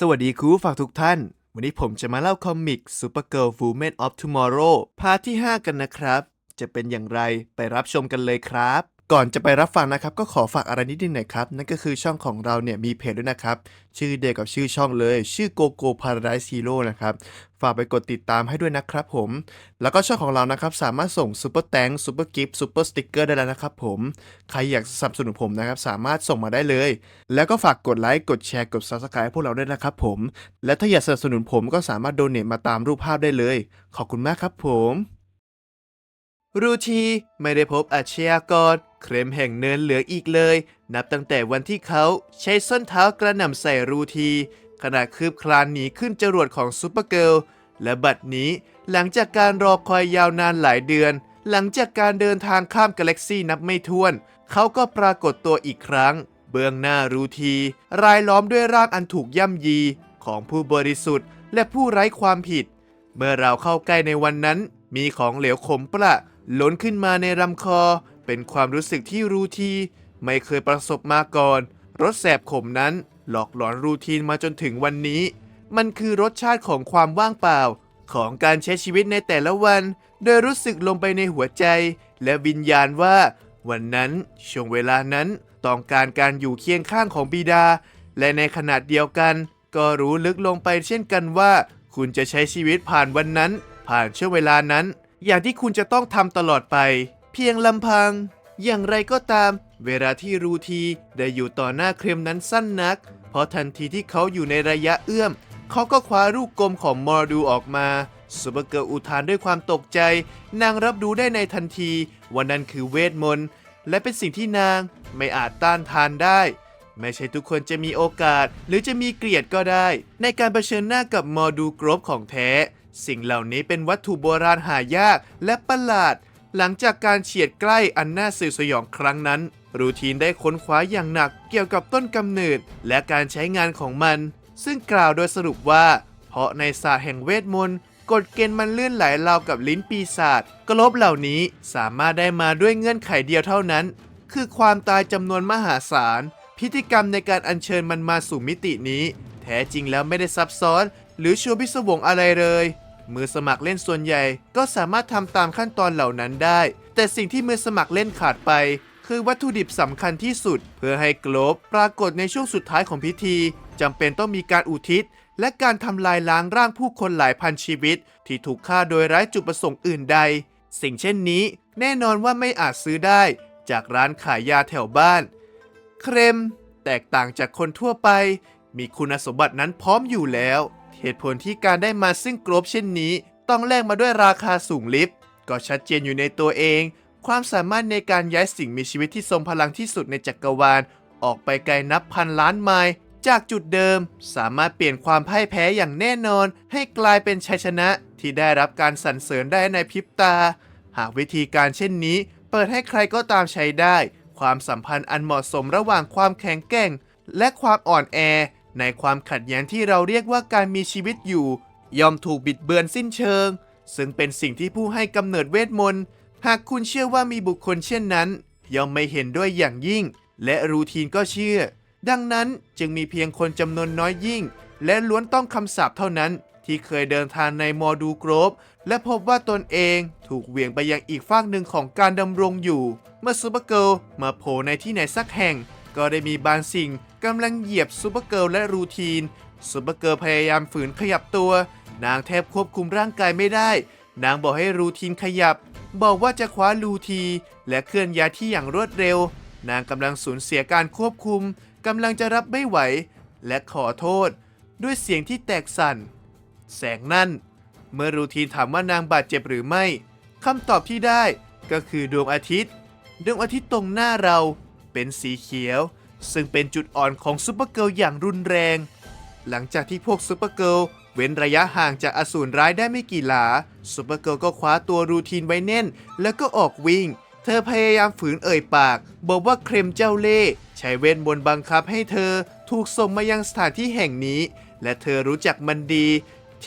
สวัสดีครูฝากทุกท่าน วันนี้ผมจะมาเล่าคอมิก Supergirl Woman of Tomorrow พาร์ทที่ 5 กันนะครับ จะเป็นอย่างไรไปรับชมกันเลยครับ ก่อนจะไปรับฟังนะครับก็ขอฝากอะไรนิดนึงหน่อยครับนั่นก็คือช่องของเราเนี่ยมีเพจด้วยนะครับ ชื่อเดียวกับชื่อช่องเลย ชื่อ GoGo Paradise Hero นะครับฝากไปกดติดตามให้ด้วยนะครับผม แล้วก็ช่องของเรานะครับสามารถส่งซูเปอร์แตงซูเปอร์กิฟต์ซูเปอร์สติกเกอร์ได้แล้วนะครับผม ใครอยากสนับสนุนผมนะครับสามารถส่งมาได้เลย แล้วก็ฝากกดไลค์กดแชร์กด Subscribe ให้พวกเราด้วยนะครับผม และถ้าอยากสนับสนุนผมก็สามารถโดเน a มาตามรูปภาพได้เลย ขอบคุณมากครับผม รูทีไม่ได้พบอาชญากร เครมแห่งเนินเหลืออีกเลย นับตั้งแต่วันที่เขาใช้ส้นเท้ากระหน่ำใส่รูที ขณะคืบคลานหนีขึ้นจรวดของซูเปอร์เกิลและบัดนี้หลังจากการรอคอยยาวนานหลายเดือน หลังจากการเดินทางข้ามกาแล็กซี่นับไม่ถ้วน เขาก็ปรากฏตัวอีกครั้ง เบื้องหน้ารูที รายล้อมด้วยร่างอันถูกย่ำยี ของผู้บริสุทธิ์และผู้ไร้ความผิด เมื่อเราเข้าใกล้ในวันนั้น มีของเหลวขมประ ล้นขึ้นมาในลำคอ เป็นความรู้สึกที่รูที ไม่เคยประสบมาก่อนรสแสบขมนั้นหลอกหลอนรูทีนมาจนถึงวันนี้ มันคือรสชาติของความว่างเปล่า ของการใช้ชีวิตในแต่ละวัน โดยรู้สึกลงไปในหัวใจ และวิญญาณว่า วันนั้นช่วงเวลานั้นต้องการการอยู่เคียงข้างของบิดา และในขณะเดียวกัน ก็รู้ลึกลงไปเช่นกันว่า คุณจะใช้ชีวิตผ่านวันนั้น ผ่านช่วงเวลานั้น อย่างที่คุณจะต้องทำตลอดไป เพียงลำพัง อย่างไรก็ตาม เวลาที่รูทีได้อยู่ต่อหน้าเครมนั้นสั้นนัก เพราะทันทีที่เขาอยู่ในระยะเอื้อม เขาก็คว้าลูกกลมของมอร์ดูออกมาซูเปอร์เกิร์ลอุทานด้วยความตกใจ นางรับรู้ได้ในทันทีว่านั่นคือเวทมนต์และเป็นสิ่งที่นางไม่อาจต้านทานได้ ไม่ใช่ทุกคนจะมีโอกาส หรือจะมีเกลียดก็ได้ ในการรเผชิญหน้ากับมอดูกรบของแท้ สิ่งเหล่านี้เป็นวัตถุโบราณหายากและประหลาด หลังจากการเฉียดใกล้อันน่าสื่อสยองครั้งนั้น รูทีนได้ค้นคว้าอย่างหนักเกี่ยวกับต้นกำเนิด และการใช้งานของมัน ซึ่งกล่าวโดยสรุปว่า เพราะในศาสตร์แห่งเวทมนต์กฎเกณฑ์มันเลื่อนไหลราวกับลิ้นปีศาจกลบเหล่านี้สามารถได้มาด้วยเงื่อนไขเดียวเท่านั้น คือความตายจำนวนมหาศาล พิธีกรรมในการอัญเชิญมันมาสู่มิตินี้ แท้จริงแล้วไม่ได้ซับซ้อน หรือชวนพิศวงอะไรเลย มือสมัครเล่นส่วนใหญ่ก็สามารถทำตามขั้นตอนเหล่านั้นได้ แต่สิ่งที่มือสมัครเล่นขาดไป คือวัตถุดิบสำคัญที่สุด เพื่อให้โกลบปรากฏในช่วงสุดท้ายของพิธีจำเป็นต้องมีการอุทิศ และการทำลายล้างร่างผู้คนหลายพันชีวิต ที่ถูกฆ่าโดยไร้จุดประสงค์อื่นใด สิ่งเช่นนี้ แน่นอนว่าไม่อาจซื้อได้ จากร้านขายยาแถวบ้าน เครม แตกต่างจากคนทั่วไป มีคุณสมบัตินั้นพร้อมอยู่แล้ว เหตุผลที่การได้มาซึ่งกรบเช่นนี้ ต้องแลกมาด้วยราคาสูงลิฟก็ชัดเจนอยู่ในตัวเอง ความสามารถในการย้ายสิ่งมีชีวิตที่ทรงพลังที่สุดในจักรวาล ออกไปไกลนับพันล้านไมล์จากจุดเดิม สามารถเปลี่ยนความพ่ายแพ้อย่างแน่นอน ให้กลายเป็นชัยชนะที่ได้รับการสรรเสริญได้ในพริบตา หากวิธีการเช่นนี้ เปิดให้ใครก็ตามใช้ได้ ความสัมพันธ์อันเหมาะสมระหว่างความแข็งแกร่ง และความอ่อนแอ ในความขัดแย้งที่เราเรียกว่าการมีชีวิตอยู่ ย่อมถูกบิดเบือนสิ้นเชิง ซึ่งเป็นสิ่งที่ผู้ให้กำเนิดเวทมนต์หากคุณเชื่อว่ามีบุคคลเช่นนั้น ย่อมไม่เห็นด้วยอย่างยิ่ง และรูทีนก็เชื่อ ดังนั้นจึงมีเพียงคนจำนวนน้อยยิ่ง และล้วนต้องคำสาปเท่านั้น ที่เคยเดินทางในมอดูโกรบและพบว่าตนเองถูกเหวี่ยงไปยังอีกฝากหนึ่งของการดำรงอยู่ เมื่อซูเปอร์เกิลมาโผล่ในที่ไหนสักแห่ง ก็ได้มีบางสิ่งกำลังเหยียบซูเปอร์เกิลและรูทีนซูเปอร์เกิลพยายามฝืนขยับตัว นางแทบควบคุมร่างกายไม่ได้ นางบอกให้รูทีนขยับ บอกว่าจะคว้ารูที และเคลื่อนย้ายที่อย่างรวดเร็ว นางกำลังสูญเสียการควบคุมกำลังจะรับไม่ไหว และขอโทษ ด้วยเสียงที่แตกสั่น แสงนั่น เมื่อรูทีนถามว่านางบาดเจ็บหรือไม่คำตอบที่ได้ก็คือดวงอาทิตย์ ดวงอาทิตย์ตรงหน้าเราเป็นสีเขียว ซึ่งเป็นจุดอ่อนของซูเปอร์เกิลอย่างรุนแรง หลังจากที่พวกซูเปอร์เกิลเว้นระยะห่างจากอสูรร้ายได้ไม่กี่หลาซูเปอร์เกิลก็คว้าตัวรูทีนไว้แน่น แล้วก็ออกวิ่ง เธอพยายามฝืนเอ่ยปาก บอกว่าเครมเจ้าเล่ห์ใช้เวทมนต์บังคับให้เธอถูกส่งมายังสถานที่แห่งนี้ และเธอรู้จักมันดี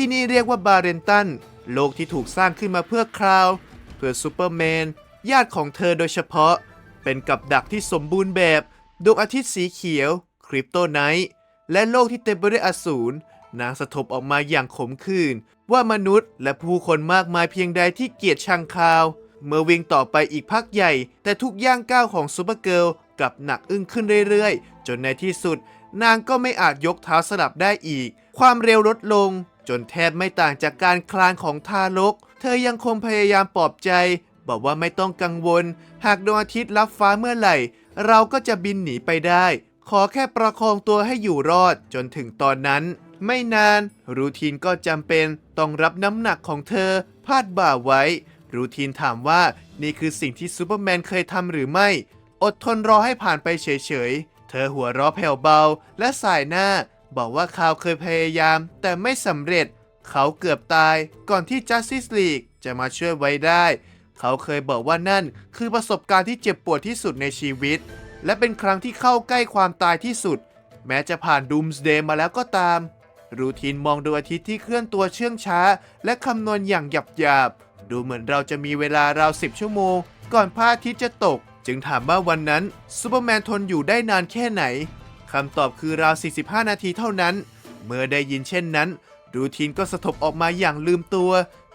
ที่นี่เรียกว่าบาเรนตัน โลกที่ถูกสร้างขึ้นมาเพื่อคราว เพื่อซูเปอร์แมน ญาติของเธอโดยเฉพาะ เป็นกับดักที่สมบูรณ์แบบ ดวงอาทิตย์สีเขียว คริปโตไนท์ และโลกที่เต็มไปด้วยอสูร นางสะทบออกมาอย่างขมขื่นว่ามนุษย์และผู้คนมากมายเพียงใดที่เกียดชังคาว เมื่อวิ่งต่อไปอีกพักใหญ่ แต่ทุกย่างก้าวของซูเปอร์เกิลกลับหนักอึ้งขึ้นเรื่อยๆ จนในที่สุด นางก็ไม่อาจยกเท้าสลับได้อีก ความเร็วลดลง จนแทบไม่ต่างจากการคลานของทารก เธอยังคงพยายามปลอบใจ บอกว่าไม่ต้องกังวล หากดวงอาทิตย์รับฟ้าเมื่อไหร่ เราก็จะบินหนีไปได้ ขอแค่ประคองตัวให้อยู่รอดจนถึงตอนนั้น ไม่นาน รูทีนก็จำเป็นต้องรับน้ำหนักของเธอ พาดบ่าไว้ รูทีนถามว่านี่คือสิ่งที่ซูเปอร์แมนเคยทำหรือไม่ อดทนรอให้ผ่านไปเฉยๆ เธอหัวเราะแผ่วเบาและสายหน้า บอกว่าคาวเคยพยายาม แต่ไม่สำเร็จ เขาเกือบตายก่อนที่ Justice League จะมาช่วยไว้ได้ เขาเคยบอกว่านั่นคือประสบการณ์ที่เจ็บปวดที่สุดในชีวิต และเป็นครั้งที่เข้าใกล้ความตายที่สุด แม้จะผ่าน Doomsday มาแล้วก็ตาม รูทีนมองดวงอาทิตย์ที่เคลื่อนตัวเชื่องช้า และคำนวณอย่างหยับหยาบดูเหมือนเราจะมีเวลาราวสิบชั่วโมง ก่อนพระอาทิตย์จะตก จึงถามว่าวันนั้นซูเปอร์แมนทนอยู่ได้นานแค่ไหน คำตอบคือราว 45 นาทีเท่านั้น เมื่อได้ยินเช่นนั้น รูทีนก็สะทบออกมาอย่างลืมตัว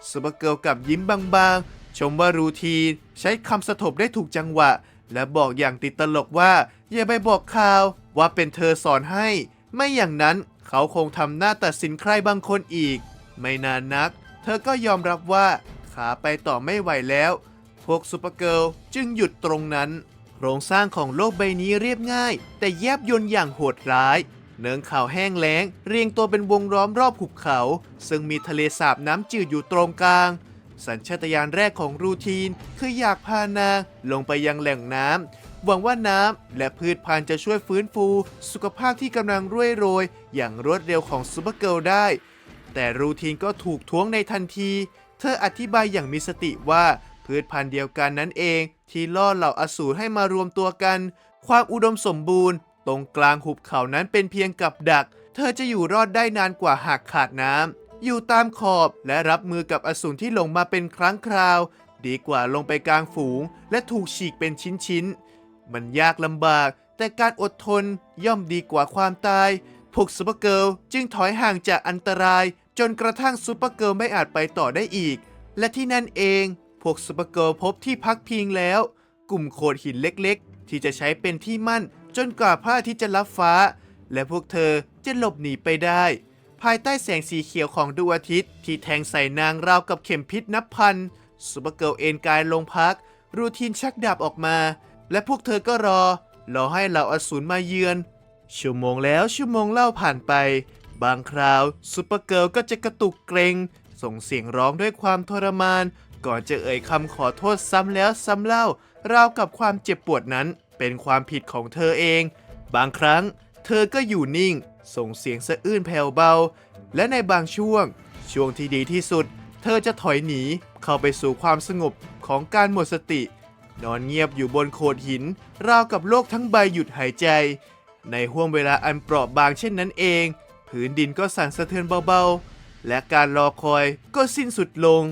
ซูเปเกิลกับยิ้มบางๆ ชมว่ารูทีนใช้คำสะทบได้ถูกจังหวะ และบอกอย่างติดตลกว่า อย่าไปบอกข่าว ว่าเป็นเธอสอนให้ ไม่อย่างนั้นเขาคงทำหน้าตัดสินใครบางคนอีก ไม่นานนัก เธอก็ยอมรับว่าขาไปต่อไม่ไหวแล้ว พวกซูเปอร์เกิลจึงหยุดตรงนั้น โครงสร้างของโลกใบนี้เรียบง่าย แต่แยบยนต์อย่างโหดร้าย เนินเขาแห้งแล้ง เรียงตัวเป็นวงล้อมรอบหุบเขา ซึ่งมีทะเลสาบน้ำจืดอยู่ตรงกลาง สัญชาตญาณแรกของรูทีน คืออยากพานางลงไปยังแหล่งน้ำหวังว่าน้ำและพืชพันธุ์จะช่วยฟื้นฟู สุขภาพที่กำลังร่วยโรย อย่างรวดเร็วของซูเปอร์เกิลได้ แต่รูทีนก็ถูกท้วงในทันที เธออธิบายอย่างมีสติว่า พืชพันธุ์เดียวกันนั่นเอง ที่ล่อเหล่าอสูรให้มารวมตัวกัน ความอุดมสมบูรณ์ ตรงกลางหุบเขานั้นเป็นเพียงกับดัก เธอจะอยู่รอดได้นานกว่าหากขาดน้ำอยู่ตามขอบและรับมือกับอสูรที่หลงมาเป็นครั้งคราว ดีกว่าลงไปกลางฝูง และถูกฉีกเป็นชิ้นๆมันยากลำบาก แต่การอดทนย่อมดีกว่าความตายพวกซูเปอร์เกิลจึงถอยห่างจากอันตราย จนกระทั่งซูเปอร์เกิลไม่อาจไปต่อได้อีก และที่นั่นเอง พวกซูเปอร์เกิลพบที่พักพิงแล้ว กลุ่มโขดหินเล็กๆ ที่จะใช้เป็นที่มั่นจนกว่าพระอาทิตย์จะรับฟ้า และพวกเธอจะหลบหนีไปได้ ภายใต้แสงสีเขียวของดวงอาทิตย์ ที่แทงใส่นางราวกับเข็มพิษนับพันซูเปอร์เกิลเอนกายลงพัก รูทีนชักดาบออกมา และพวกเธอก็รอ รอให้เหล่าอสูรมาเยือน ชั่วโมงแล้วชั่วโมงเล่าผ่านไป บางคราวซูเปอร์เกิลก็จะกระตุกเกรงส่งเสียงร้องด้วยความทรมาน ก่อนจะเอ่ยคำขอโทษซ้ำแล้วซ้ำเล่าราวกับความเจ็บปวดนั้นเป็นความผิดของเธอเอง บางครั้งเธอก็อยู่นิ่ง ส่งเสียงสะอื้นแผ่วเบา และในบางช่วง ช่วงที่ดีที่สุด เธอจะถอยหนีเข้าไปสู่ความสงบของการหมดสติ นอนเงียบอยู่บนโขดหิน ราวกับโลกทั้งใบหยุดหายใจ ในห่วงเวลาอันเปราะบางเช่นนั้นเองพื้นดินก็สั่นสะเทือนเบาๆ และการรอคอยก็สิ้นสุดลง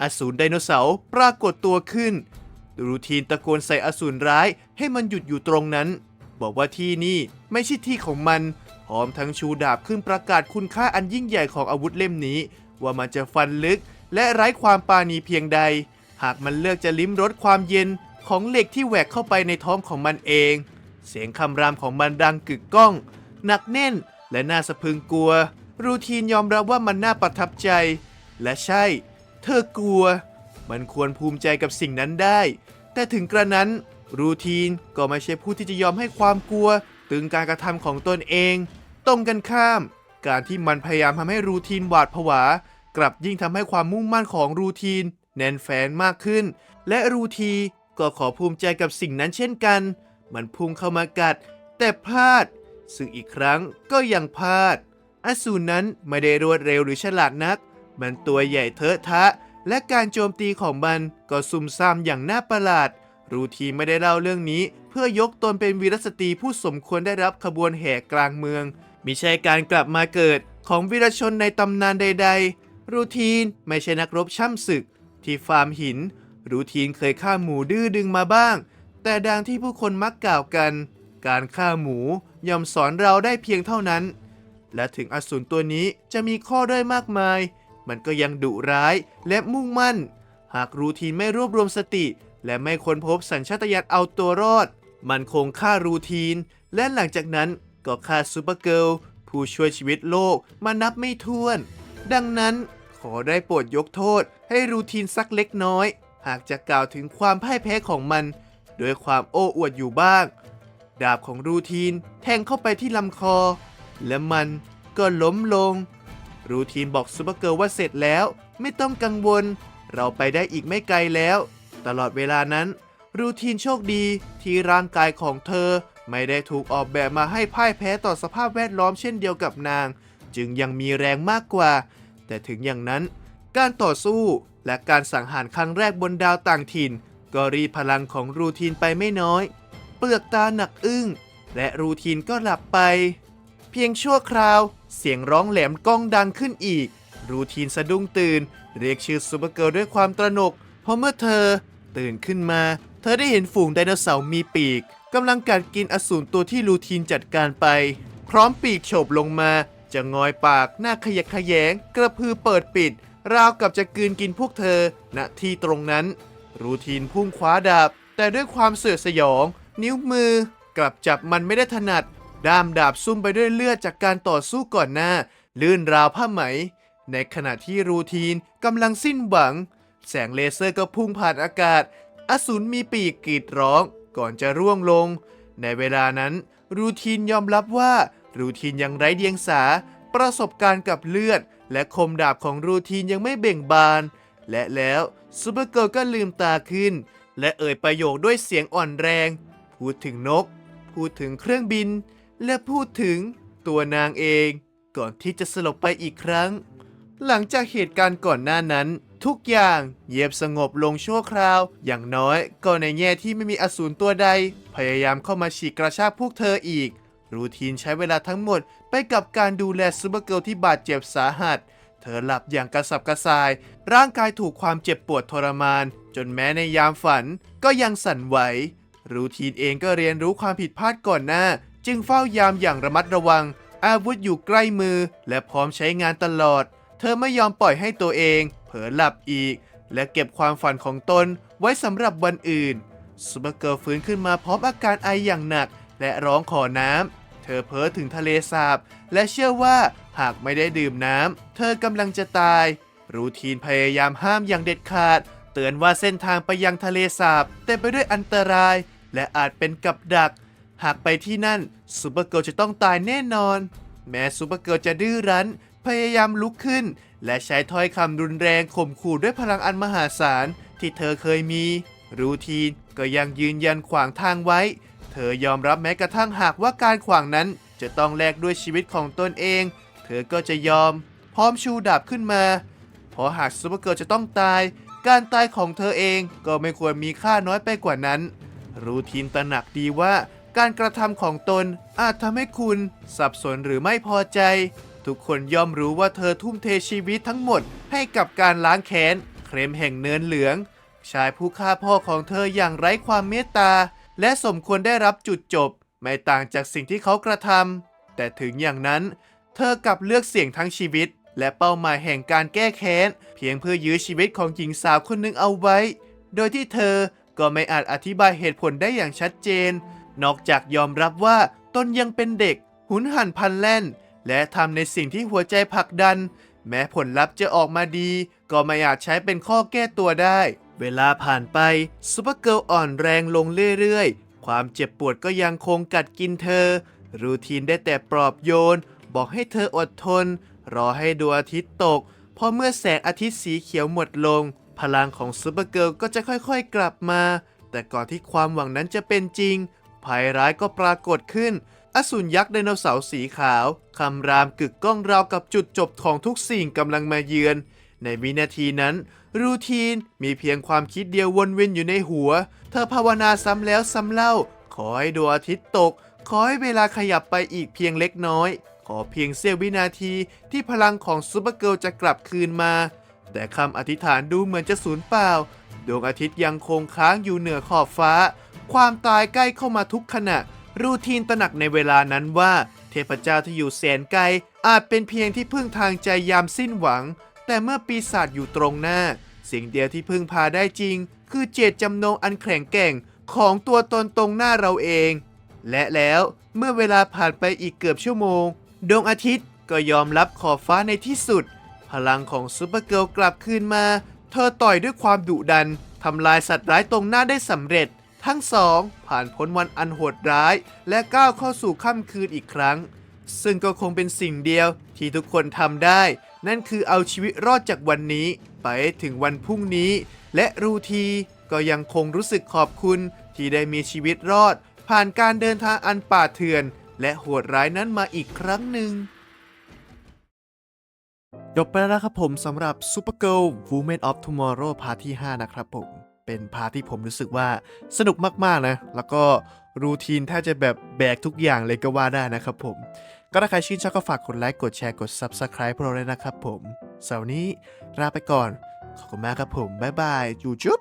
อสูรไดโนเสาร์ปรากฏตัวขึ้น รูทีนตะโกนใส่อสูรร้ายให้มันหยุดอยู่ตรงนั้น บอกว่าที่นี่ไม่ใช่ที่ของมัน พร้อมทั้งชูดาบขึ้นประกาศคุณค่าอันยิ่งใหญ่ของอาวุธเล่มนี้ ว่ามันจะฟันลึก และไร้ความปราณีเพียงใด หากมันเลือกจะลิ้มรสความเย็นของเหล็กที่แหวกเข้าไปในท้องของมันเอง เสียงคำรามของมันดังกึกก้อง หนักแน่นและน่าสะพรึงกลัว รูทีนยอมรับว่ามันน่าประทับใจ และใช่ เธอกลัว มันควรภูมิใจกับสิ่งนั้นได้ แต่ถึงกระนั้น รูทีนก็ไม่ใช่ผู้ที่จะยอมให้ความกลัว ตึงการกระทำของตนเอง ตรงกันข้าม การที่มันพยายามทำให้รูทีนหวาดผวา กลับยิ่งทำให้ความมุ่งมั่นของรูทีนแน่นแฟนมากขึ้น และรูทีก็ขอภูมิใจกับสิ่งนั้นเช่นกัน มันพุ่งเข้ามากัด แต่พลาด ซึ่งอีกครั้งก็ยังพลาด อสูรนั้นไม่ได้รวดเร็วหรือฉลาดนัก มันตัวใหญ่เทอะทะ และการโจมตีของมันก็ซุ่มซ่ามอย่างน่าประหลาด รูทีไม่ได้เล่าเรื่องนี้ เพื่อยกตนเป็นวีรสตรีผู้สมควรได้รับขบวนแห่กลางเมืองมิใช่การกลับมาเกิดของวีรชนในตำนานใด ๆ รูทีนไม่ใช่นักรบช่ำศึก ที่ฟาร์มหิน รูทีนเคยฆ่าหมูดื้อดึงมาบ้าง แต่ดังที่ผู้คนมักกล่าวกัน การฆ่าหมูย่อมสอนเราได้เพียงเท่านั้น และถึงอสูรตัวนี้จะมีข้อด้อยมากมาย มันก็ยังดุร้ายและมุ่งมั่น หากรูทีนไม่รวบรวมสติ และไม่ค้นพบสัญชาตญาณเอาตัวรอด มันคงฆ่ารูทีน และหลังจากนั้นก็ฆ่าซูเปอร์เกิลผู้ช่วยชีวิตโลกมานับไม่ถ้วน ดังนั้นขอได้โปรดยกโทษให้รูทีนสักเล็กน้อย หากจะกล่าวถึงความพ่ายแพ้ของมันโดยความโอ้อวดอยู่บ้าง ดาบของรูทีนแทงเข้าไปที่ลำคอ และมันก็ล้มลง รูทีนบอกซูเปอร์เกิร์ลว่าเสร็จแล้ว ไม่ต้องกังวล เราไปได้อีกไม่ไกลแล้ว ตลอดเวลานั้น รูทีนโชคดีที่ร่างกายของเธอ ไม่ได้ถูกออกแบบมาให้พ่ายแพ้ต่อสภาพแวดล้อมเช่นเดียวกับนาง จึงยังมีแรงมากกว่า แต่ถึงอย่างนั้น การต่อสู้และการสังหารครั้งแรกบนดาวต่างถิ่น ก็รีพลังของรูทีนไปไม่น้อย เปลือกตาหนักอึ้งและรูทีนก็หลับไป เพียงชั่วคราว เสียงร้องแหลมก้องดังขึ้นอีก รูทีนสะดุ้งตื่น เรียกชื่อซูเปอร์เกิร์ลด้วยความตระหนก เพราะเมื่อเธอ ตื่นขึ้นมา เธอได้เห็นฝูงไดโนเสาร์มีปีกกำลังกัดกินอสูรตัวที่รูทีนจัดการไป พร้อมปีกโฉบลงมา จะงอยปากหน้าขยะแขยง กระพือเปิดปิด ราวกับจะกืนกินพวกเธอณที่ตรงนั้น รูทีนพุ่งคว้าดาบ แต่ด้วยความเสื่อสยอง นิ้วมือกลับจับมันไม่ได้ถนัด ด้ามดาบซุ่มไปด้วยเลือดจากการต่อสู้ก่อนหน้า ลื่นราวผ้าไหม ในขณะที่รูทีนกำลังสิ้นหวัง แสงเลเซอร์ก็พุ่งผ่านอากาศ อสูรมีปีกกรีดร้อง ก่อนจะร่วงลง ในเวลานั้น รูทีนยอมรับว่า รูทีนยังไร้เดียงสา ประสบการณ์กับเลือด และคมดาบของรูทีนยังไม่เบ่งบาน และแล้วซูเปอร์เกิร์ลก็ลืมตาขึ้น และเอ่ยประโยคด้วยเสียงอ่อนแรง พูดถึงนก พูดถึงเครื่องบิน และพูดถึงตัวนางเองก่อนที่จะสลบไปอีกครั้ง หลังจากเหตุการณ์ก่อนหน้านั้น ทุกอย่างเงียบสงบลงชั่วคราว อย่างน้อยก็ในแง่ที่ไม่มีอสูรตัวใด พยายามเข้ามาฉีกกระชากพวกเธออีก รูทีนใช้เวลาทั้งหมดไปกับการดูแลซูเปอร์เกิลที่บาดเจ็บสาหัส เธอหลับอย่างกระสับกระส่าย ร่างกายถูกความเจ็บปวดทรมาน จนแม้ในยามฝันก็ยังสั่นไหวรูทีนเองก็เรียนรู้ความผิดพลาดก่อนหน้า จึงเฝ้ายามอย่างระมัดระวัง อาวุธอยู่ใกล้มือ และพร้อมใช้งานตลอด เธอไม่ยอมปล่อยให้ตัวเอง เผลอหลับอีก และเก็บความฝันของตนไว้สำหรับวันอื่นซูเปอร์เกิร์ลฟื้นขึ้นมาพร้อมอาการไออย่างหนัก และร้องขอน้ำ เธอเพ้อถึงทะเลสาบ และเชื่อว่าหากไม่ได้ดื่มน้ำ เธอกำลังจะตาย รูทีนพยายามห้ามอย่างเด็ดขาด เตือนว่าเส้นทางไปยังทะเลสาบเต็มไปด้วยอันตราย และอาจเป็นกับดัก หากไปที่นั่นซูเปอร์เกิร์ลจะต้องตายแน่นอน แม้ซูเปอร์เกิร์ลจะดื้อรั้น พยายามลุกขึ้น และใช้ถ้อยคำรุนแรงข่มขู่ด้วยพลังอันมหาศาลที่เธอเคยมี รูทีนก็ยังยืนยันขวางทางไว้ เธอยอมรับแม้กระทั่งหากว่าการขวางนั้นจะต้องแลกด้วยชีวิตของตนเอง เธอก็จะยอม พร้อมชูดาบขึ้นมา เพราะหากซูเปอร์เกิร์ลจะต้องตาย การตายของเธอเองก็ไม่ควรมีค่าน้อยไปกว่านั้น รูทีนตระหนักดีว่า การกระทำของตนอาจทำให้คุณสับสนหรือไม่พอใจ ทุกคนย่อมรู้ว่าเธอทุ่มเทชีวิตทั้งหมดให้กับการล้างแค้น เครมแห่งเนินเหลือง ชายผู้ฆ่าพ่อของเธออย่างไร้ความเมตตา และสมควรได้รับจุดจบ ไม่ต่างจากสิ่งที่เขากระทำแต่ถึงอย่างนั้น เธอกลับเลือกเสี่ยงทั้งชีวิต และเป้าหมายแห่งการแก้แค้น เพียงเพื่อยื้อชีวิตของหญิงสาวคนหนึ่งเอาไว้ โดยที่เธอก็ไม่อาจอธิบายเหตุผลได้อย่างชัดเจน นอกจากยอมรับว่าตนยังเป็นเด็ก หุนหันพันแล่น และทำในสิ่งที่หัวใจผลักดัน แม้ผลลัพธ์จะออกมาดี ก็ไม่อาจใช้เป็นข้อแก้ตัวได้ เวลาผ่านไปซูเปอร์เกิลอ่อนแรงลงเรื่อยๆ ความเจ็บปวดก็ยังคงกัดกินเธอ รูทีนได้แต่ปลอบโยน บอกให้เธออดทน รอให้ดวงอาทิตย์ตกพอเมื่อแสงอาทิตย์สีเขียวหมดลง พลังของซูเปอร์เกิลก็จะค่อยๆกลับมา แต่ก่อนที่ความหวังนั้นจะเป็นจริง ภัยร้ายก็ปรากฏขึ้น อสูรยักษ์ไดโนเสาร์สีขาว คำรามกึกก้องราวกับจุดจบของทุกสิ่งกำลังมาเยือน ในวินาทีนั้น รูทีนมีเพียงความคิดเดียววนเวียนอยู่ในหัว เธอภาวนาซ้ำแล้วซ้ำเล่า ขอให้ดวงอาทิตย์ตก ขอให้เวลาขยับไปอีกเพียงเล็กน้อย ขอเพียงเสี้ยววินาทีที่พลังของซูเปอร์เกิลจะกลับคืนมา แต่คำอธิษฐานดูเหมือนจะสูญเปล่า ดวงอาทิตย์ยังคงค้างอยู่เหนือขอบฟ้า ความตายใกล้เข้ามาทุกขณะ รูทีนตระหนักในเวลานั้นว่า เทพเจ้าที่อยู่แสนไกล อาจเป็นเพียงที่พึ่งทางใจยามสิ้นหวัง แต่เมื่อปีศาจอยู่ตรงหน้า สิ่งเดียวที่พึ่งพาได้จริง คือเจตจำนงอันแข็งแกร่งของตัวตนตรงหน้าเราเอง และแล้วเมื่อเวลาผ่านไปอีกเกือบชั่วโมง ดวงอาทิตย์ก็ยอมรับขอบฟ้าในที่สุด พลังของซูเปอร์เกิลกลับคืนมา เธอต่อยด้วยความดุดันทำลายสัตว์ร้ายตรงหน้าได้สำเร็จ ทั้งสองผ่านพ้นวันอันโหดร้าย และก้าวเข้าสู่ค่ำคืนอีกครั้ง ซึ่งก็คงเป็นสิ่งเดียวที่ทุกคนทำได้ นั่นคือเอาชีวิตรอดจากวันนี้ ไปถึงวันพรุ่งนี้ และรูทีก็ยังคงรู้สึกขอบคุณที่ได้มีชีวิตรอด ผ่านการเดินทางอันป่าเถื่อน และโหดร้ายนั้นมาอีกครั้งหนึ่งจบไปแล้วครับผมสำหรับ Supergirl Women of Tomorrow พาร์ทที่ 5 นะครับผม เป็นพาทที่ผมรู้สึกว่าสนุกมากๆนะ แล้วก็รูทีนแทบจะแบบแบกทุกอย่างเลยก็ว่าได้นะครับผม ก็ถ้าใครชื่นชอบก็ฝากกดไลค์ กดแชร์ กด Subscribe พวกเราเลยนะครับผมเสาร์นี้ลาไปก่อน ขอบคุณมากครับผม บ๊ายบายจูจุ๊บ